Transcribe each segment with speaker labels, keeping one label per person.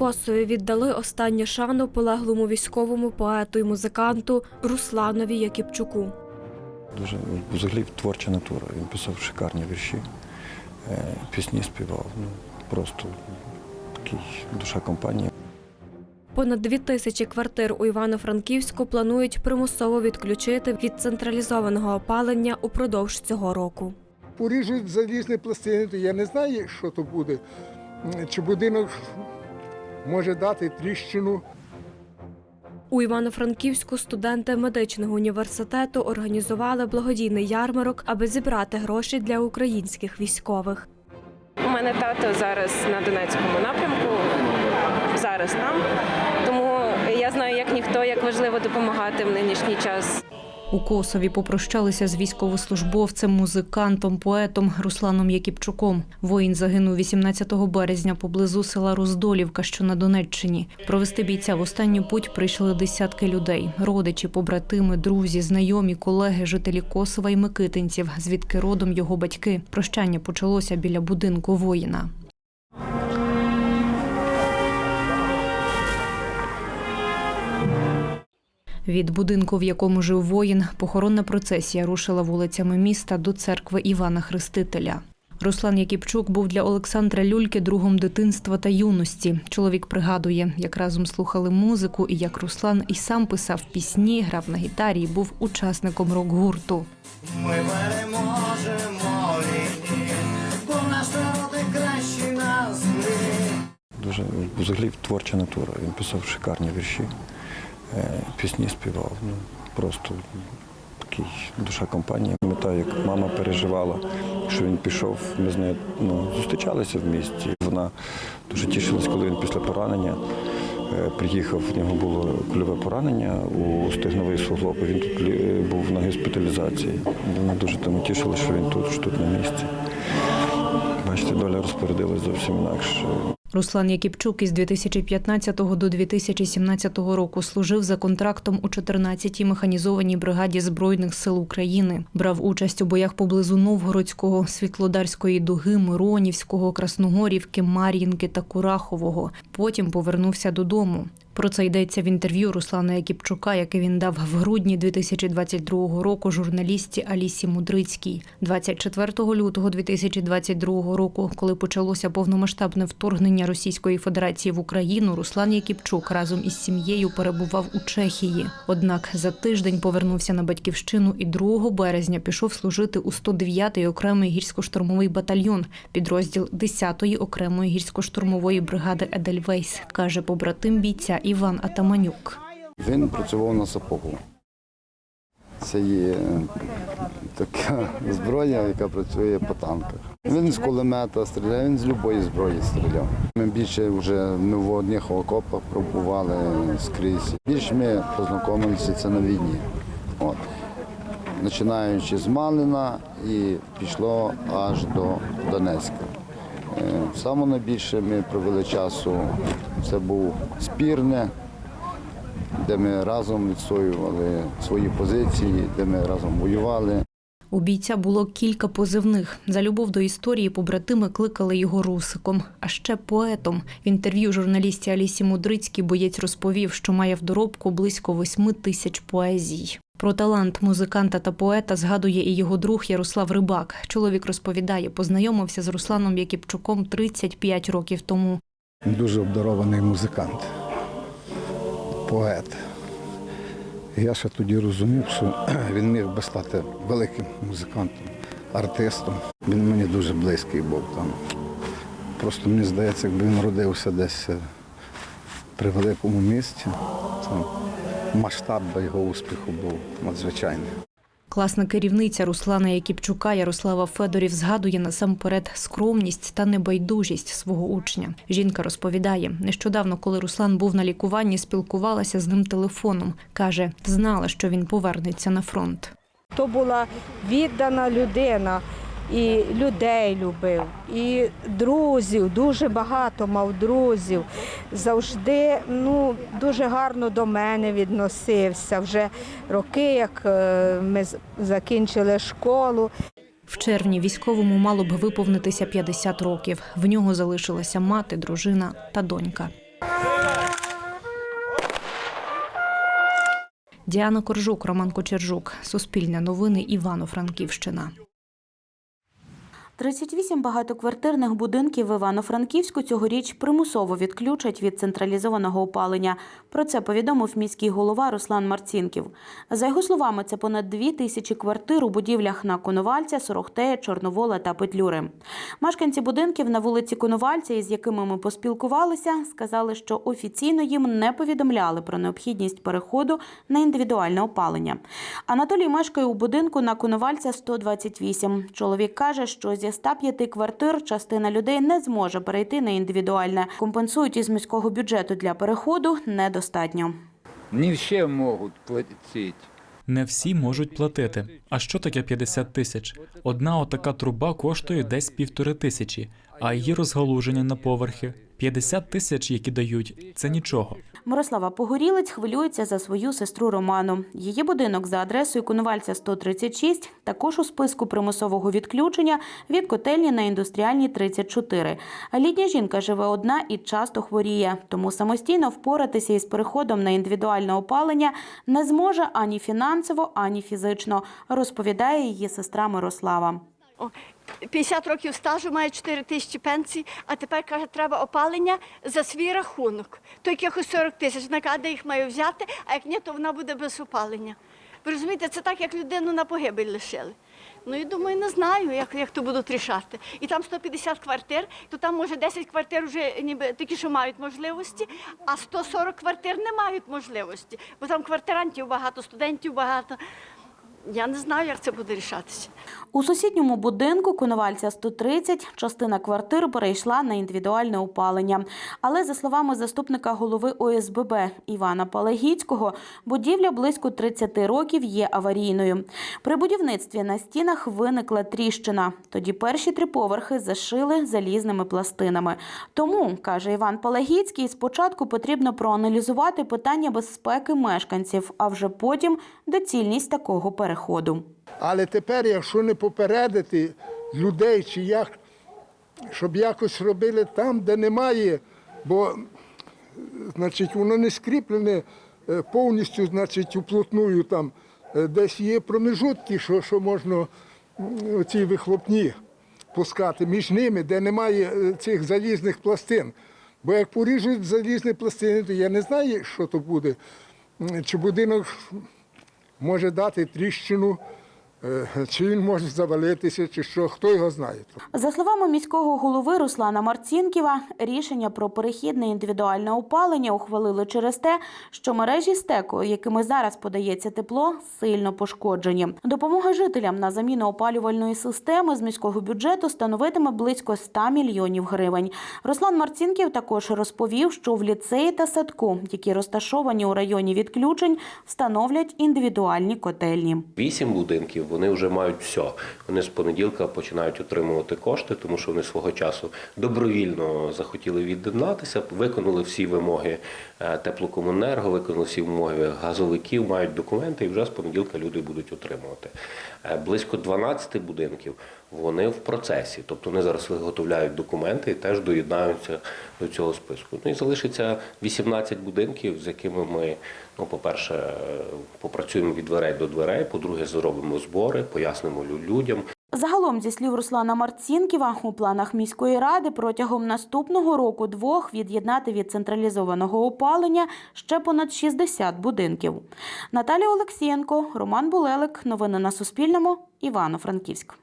Speaker 1: Косові віддали останню шану полеглому військовому поету і музиканту Русланові Якіпчуку.
Speaker 2: Дуже взагалі творча натура. Він писав шикарні вірші, е, пісні співав. Ну, просто такий душа компанії.
Speaker 1: Понад дві тисячі квартир у Івано-Франківську планують примусово відключити від централізованого опалення упродовж цього року.
Speaker 3: поріжуть залізні пластини, то я не знаю, що то буде. Чи будинок може дати тріщину.
Speaker 1: У Івано-Франківську студенти медичного університету організували благодійний ярмарок, аби зібрати гроші для українських військових.
Speaker 4: У мене тато зараз на Донецькому напрямку, зараз там. Тому я знаю, як ніхто, як важливо допомагати в нинішній час.
Speaker 5: У Косові попрощалися з військовослужбовцем, музикантом, поетом Русланом Якіпчуком. Воїн загинув 18 березня поблизу села Роздолівка, що на Донеччині. Провести бійця в останню путь прийшли десятки людей: родичі, побратими, друзі, знайомі, колеги, жителі Косова і Микитинців, звідки родом його батьки. Прощання почалося біля будинку воїна. Від будинку, в якому жив воїн, похоронна процесія рушила вулицями міста до церкви Івана Хрестителя. Руслан Якіпчук був для Олександра Люльки другом дитинства та юності. Чоловік пригадує, як разом слухали музику, і як Руслан і сам писав пісні, грав на гітарі і був учасником рок-гурту.
Speaker 6: Ми переможемо війні, бо наш народ і кращий на землі.
Speaker 2: Дуже взагалі творча натура. Він писав шикарні вірші, пісні співав. Ну, просто такий душа компанії. Пам'ятаю, як мама переживала, що він пішов. Ми з нею ну, зустрічалися в місті. Вона дуже тішилась, коли він після поранення. е, Приїхав, в нього було кульове поранення у стегновий суглоб. Він тут був на госпіталізації. Вона дуже тому тішила, що він тут, що тут на місці. Бачите, доля розпорядилась зовсім інакше.
Speaker 5: Руслан Якіпчук із 2015 до 2017 року служив за контрактом у 14-й механізованій бригаді збройних сил України. Брав участь у боях поблизу Новгородського, Світлодарської дуги, Миронівського, Красногорівки, Мар'їнки та Курахового. Потім повернувся додому. Про це йдеться в інтерв'ю Руслана Якіпчука, яке він дав в грудні 2022 року журналісті Алісі Мудрицькій. 24 лютого 2022 року, коли почалося повномасштабне вторгнення Російської Федерації в Україну, Руслан Якіпчук разом із сім'єю перебував у Чехії. Однак за тиждень повернувся на батьківщину і 2 березня пішов служити у 109-й окремий гірсько-штурмовий батальйон, підрозділ 10-ї окремої гірсько-штурмової бригади Едельвейс, каже побратим бійця Іван Атаманюк.
Speaker 7: Він працював на сапогу. Це є така зброя, яка працює по танках. Він з кулемета стріляє, він з будь-якої зброї стріляв. Ми більше вже ми в одних окопах пробували скрізь. Більше ми познайомилися це на війні. От. Починаючи з Малина і пішло аж до Донецька. Е, Саме найбільше ми провели часу, це був спірне, де ми разом відстоювали свої позиції, де ми разом воювали.
Speaker 5: У бійця було кілька позивних. За любов до історії побратими кликали його русиком, а ще поетом. В інтерв'ю журналісті Алісі Мудрицькій боєць розповів, що має в доробку близько восьми тисяч поезій. Про талант музиканта та поета згадує і його друг Ярослав Рибак. Чоловік розповідає, познайомився з Русланом Якіпчуком 35 років тому.
Speaker 3: Дуже обдарований музикант, поет. Я ще тоді розумів, що він міг би стати великим музикантом, артистом. Він мені дуже близький був там. Просто мені здається, якби він родився десь е, при великому місті, то масштаб його успіху був надзвичайний.
Speaker 5: Класна керівниця Руслана Якіпчука Ярослава Федорів згадує насамперед скромність та небайдужість свого учня. Жінка розповідає, нещодавно, коли Руслан був на лікуванні, спілкувалася з ним телефоном. каже, знала, що він повернеться на фронт.
Speaker 8: То була віддана людина, і людей любив, і друзів, дуже багато мав друзів. Завжди ну, дуже гарно до мене відносився. Вже роки, як е, ми закінчили школу,
Speaker 5: В червні військовому мало б виповнитися 50 років. В нього залишилася мати, дружина та донька. Діана Коржук, Роман Кочержук. Суспільне новини Івано-Франківщина.
Speaker 9: 38 багатоквартирних будинків в Івано-Франківську цьогоріч примусово відключать від централізованого опалення. Про це повідомив міський голова Руслан Марцінків. За його словами, це понад дві тисячі квартир у будівлях на Коновальця, Сорохтея, Чорновола та Петлюри. Мешканці будинків на вулиці Коновальця, із якими ми поспілкувалися, сказали, що офіційно їм не повідомляли про необхідність переходу на індивідуальне опалення. Анатолій мешкає у будинку на Коновальця 128. Чоловік каже, що зі 105 квартир частина людей не зможе перейти на індивідуальне. Компенсують із міського бюджету для переходу недостатньо.
Speaker 10: Не все можуть платити.
Speaker 11: Не всі можуть платити. А що таке 50 тисяч? Одна отака труба коштує десь півтори тисячі, а її розгалуження на поверхи 50 тисяч, які дають, це нічого.
Speaker 9: Мирослава Погорілець хвилюється за свою сестру Роману. Її будинок за адресою Коновальця 136 також у списку примусового відключення від котельні на індустріальній 34. Літня жінка живе одна і часто хворіє, тому самостійно впоратися із переходом на індивідуальне опалення не зможе ані фінансово, ані фізично, розповідає її сестра Мирослава.
Speaker 12: 50 років стажу, має 4 тисячі пенсій, а тепер каже, треба опалення за свій рахунок. То якихось 40 тисяч. Вона каже, де їх маю взяти, а як ні, то вона буде без опалення. Ви розумієте, це так, як людину на погибель лишили. Ну і думаю, не знаю, як, як то будуть рішати. І там 150 квартир, то там може 10 квартир вже ніби такі, що мають можливості, а 140 квартир не мають можливості, бо там квартирантів багато, студентів багато. Я не знаю, як це буде рішатися.
Speaker 9: У сусідньому будинку Коновальця 130 частина квартир перейшла на індивідуальне опалення. Але за словами заступника голови ОСББ Івана Палагіцького, будівля близько 30 років є аварійною. При будівництві на стінах виникла тріщина. Тоді перші три поверхи зашили залізними пластинами. Тому, каже Іван Палагіцький, спочатку потрібно проаналізувати питання безпеки мешканців, а вже потім доцільність такого переходу.
Speaker 13: Але тепер, якщо не попередити людей, чи як, щоб якось робили там, де немає, бо значить, воно не скріплене е, повністю, значить, уплотную там. Е, Десь є промежутки, що, що можна ці вихлопні пускати між ними, де немає е, цих залізних пластин. Бо як поріжуть залізні пластини, то я не знаю, що то буде. Чи будинок може дати тріщину, чи він може завалитися, чи що, хто його знає.
Speaker 9: За словами міського голови Руслана Марцінківа, рішення про перехід на індивідуальне опалення ухвалили через те, що мережі стеку, якими зараз подається тепло, сильно пошкоджені. Допомога жителям на заміну опалювальної системи з міського бюджету становитиме близько 100 мільйонів гривень. Руслан Марцінків також розповів, що в ліцеї та садку, які розташовані у районі відключень, встановлять індивідуальні котельні.
Speaker 14: Вісім будинків вони вже мають все. Вони з понеділка починають отримувати кошти, тому що вони свого часу добровільно захотіли від'єднатися, виконали всі вимоги е, теплокомунерго, виконали всі вимоги газовиків, мають документи, і вже з понеділка люди будуть отримувати. Е, Близько 12 будинків вони в процесі, тобто вони зараз виготовляють документи і теж доєднаються до цього списку. Ну і залишиться 18 будинків, з якими ми, ну, по-перше, е, попрацюємо від дверей до дверей, по-друге, зробимо збори, пояснимо людям.
Speaker 9: Загалом, зі слів Руслана Марцінківа, у планах міської ради протягом наступного року двох від'єднати від централізованого опалення ще понад 60 будинків. Наталія Олексієнко, Роман Булелик. Новини на Суспільному. Івано-Франківськ.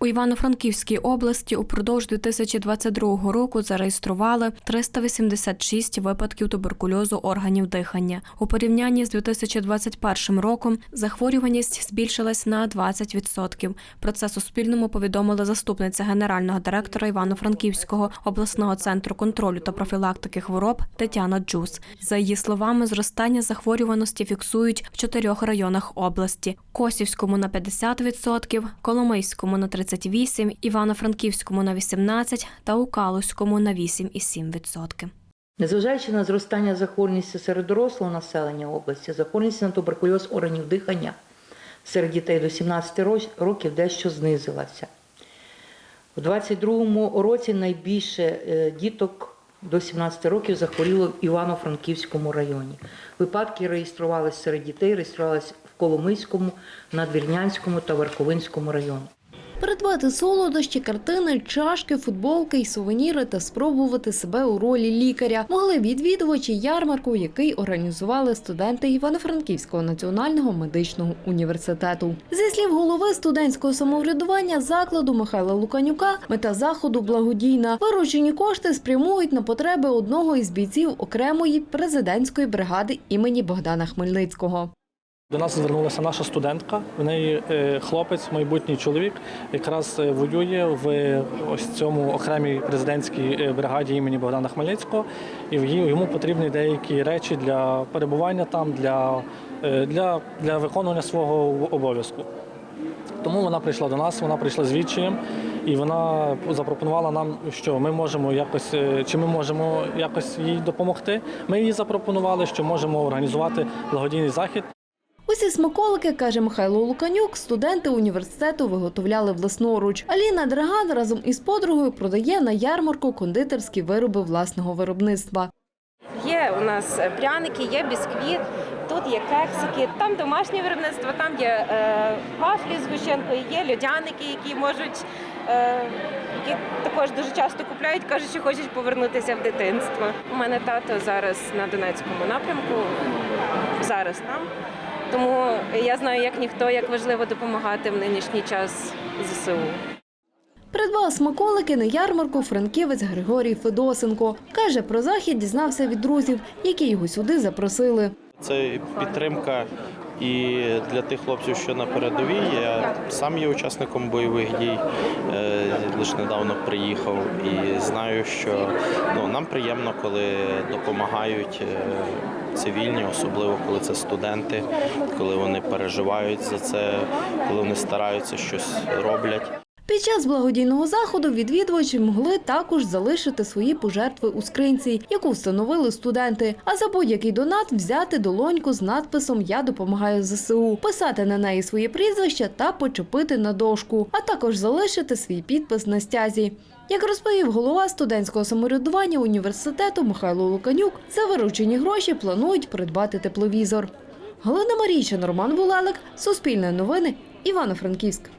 Speaker 1: У Івано-Франківській області упродовж 2022 року зареєстрували 386 випадків туберкульозу органів дихання. У порівнянні з 2021 роком захворюваність збільшилась на 20%. Про це Суспільному повідомила заступниця генерального директора Івано-Франківського обласного центру контролю та профілактики хвороб Тетяна Джус. За її словами, зростання захворюваності фіксують в чотирьох районах області: Косівському на 50%, Коломийському на 38%, Івано-Франківському на 18% та у Калузькому на 8,7%.
Speaker 15: Незважаючи на зростання захворюваності серед дорослого населення області, захворюваність на туберкульоз органів дихання серед дітей до 17 років дещо знизилася. У 2022 році найбільше е, діток до 17 років захворіло в Івано-Франківському районі. Випадки реєструвалися серед дітей, реєструвалися в Коломийському, Надвірнянському та Верховинському районах.
Speaker 16: Придбати солодощі, картини, чашки, футболки й сувеніри та спробувати себе у ролі лікаря могли відвідувачі ярмарку, який організували студенти Івано-Франківського національного медичного університету. Зі слів голови студентського самоврядування закладу Михайла Луканюка, мета заходу благодійна. Виручені кошти спрямують на потреби одного із бійців окремої президентської бригади імені Богдана Хмельницького.
Speaker 17: До нас звернулася наша студентка. В неї е, хлопець, майбутній чоловік, якраз е, воює в ось цьому окремій президентській е, бригаді імені Богдана Хмельницького, і йому потрібні деякі речі для перебування там, для, е, для, для виконування свого обов'язку. Тому вона прийшла до нас, вона прийшла з відчаєм, і вона запропонувала нам, що ми можемо якось, е, чи ми можемо якось їй допомогти. Ми їй запропонували, що можемо організувати благодійний захід.
Speaker 16: Усі смаколики, каже Михайло Луканюк, студенти університету виготовляли власноруч. Аліна Драган разом із подругою продає на ярмарку кондитерські вироби власного виробництва.
Speaker 4: Є у нас е, пряники, є бісквіт, тут є кексики, там домашнє виробництво, там є е, вафлі з гущенкою, є льодяники, які можуть, е, які також дуже часто купляють, кажуть, що хочуть повернутися в дитинство. У мене тато зараз на Донецькому напрямку, зараз там. Тому я знаю, як ніхто, як важливо допомагати в нинішній час ЗСУ.
Speaker 16: Придбав смаколики на ярмарку франківець Григорій Федосенко. Каже, про захід дізнався від друзів, які його сюди запросили.
Speaker 12: Це підтримка і для тих хлопців, що на передовій. Я сам є учасником бойових дій, е, лише недавно приїхав і знаю, що ну, нам приємно, коли допомагають е, цивільні, особливо коли це студенти, коли вони переживають за це, коли вони стараються щось роблять.
Speaker 16: Під час благодійного заходу відвідувачі могли також залишити свої пожертви у скринці, яку встановили студенти. А за будь-який донат взяти долоньку з надписом Я допомагаю ЗСУ, писати на неї своє прізвище та почепити на дошку, а також залишити свій підпис на стязі. Як розповів голова студентського самоврядування університету Михайло Луканюк, за виручені гроші планують придбати тепловізор. Галина Марійчин, Роман Булелик, Суспільне новини, Івано-Франківськ.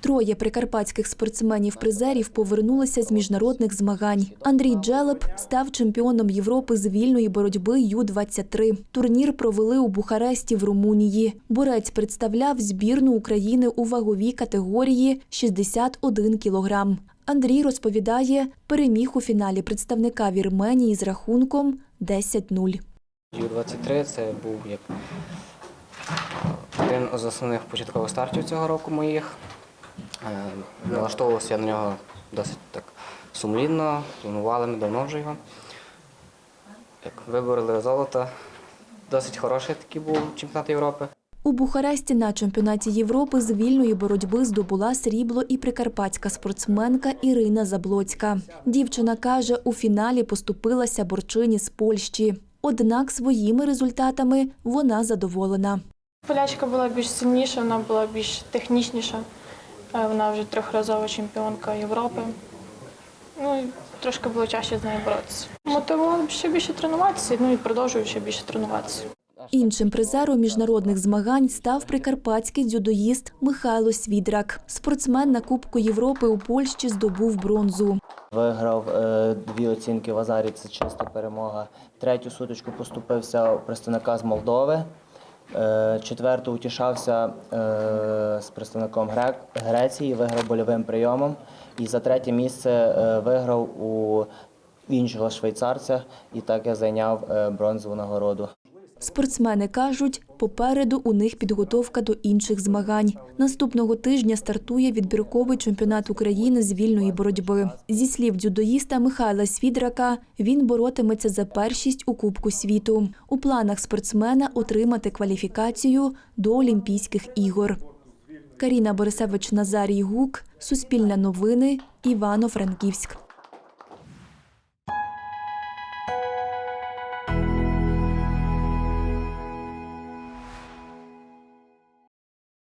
Speaker 18: Троє прикарпатських спортсменів-призерів повернулися з міжнародних змагань. Андрій Джелеп став чемпіоном Європи з вільної боротьби Ю-23. Турнір провели у Бухаресті в Румунії. Борець представляв збірну України у ваговій категорії 61 кілограм. Андрій розповідає, переміг у фіналі представника Вірменії з рахунком 10-0.
Speaker 19: Ю-23 це був як один з основних початкових стартів цього року моїх. Е, Налаштовувався я на нього досить так сумлінно, планували ми давно вже його. Як вибороли золото, досить хороший такий був чемпіонат Європи.
Speaker 18: У Бухаресті на чемпіонаті Європи з вільної боротьби здобула срібло і прикарпатська спортсменка Ірина Заблоцька. Дівчина каже, у фіналі поступилася борчині з Польщі. Однак своїми результатами вона задоволена.
Speaker 20: Полячка була більш сильніша, вона була більш технічніша. Е, Вона вже трьохразова чемпіонка Європи. Ну трошки було чаще з нею боротися. Мотивувала ще більше тренуватися, ну і продовжую ще більше тренуватися.
Speaker 18: Іншим призером міжнародних змагань став прикарпатський дзюдоїст Михайло Свідрак. Спортсмен на Кубку Європи у Польщі здобув бронзу.
Speaker 21: Виграв е, дві оцінки в Азарі, це чиста перемога. Третю суточку поступився представника з Молдови. Е, четверту утішався е, з представником Греції, виграв больовим прийомом. І за третє місце виграв у іншого швейцарця, і так я зайняв бронзову нагороду.
Speaker 18: Спортсмени кажуть, попереду у них підготовка до інших змагань. Наступного тижня стартує відбірковий чемпіонат України з вільної боротьби. Зі слів дзюдоїста Михайла Свідрака, він боротиметься за першість у Кубку світу. У планах спортсмена отримати кваліфікацію до Олімпійських ігор. Каріна Борисевич Назарій Гук, Суспільне новини, Івано-Франківськ.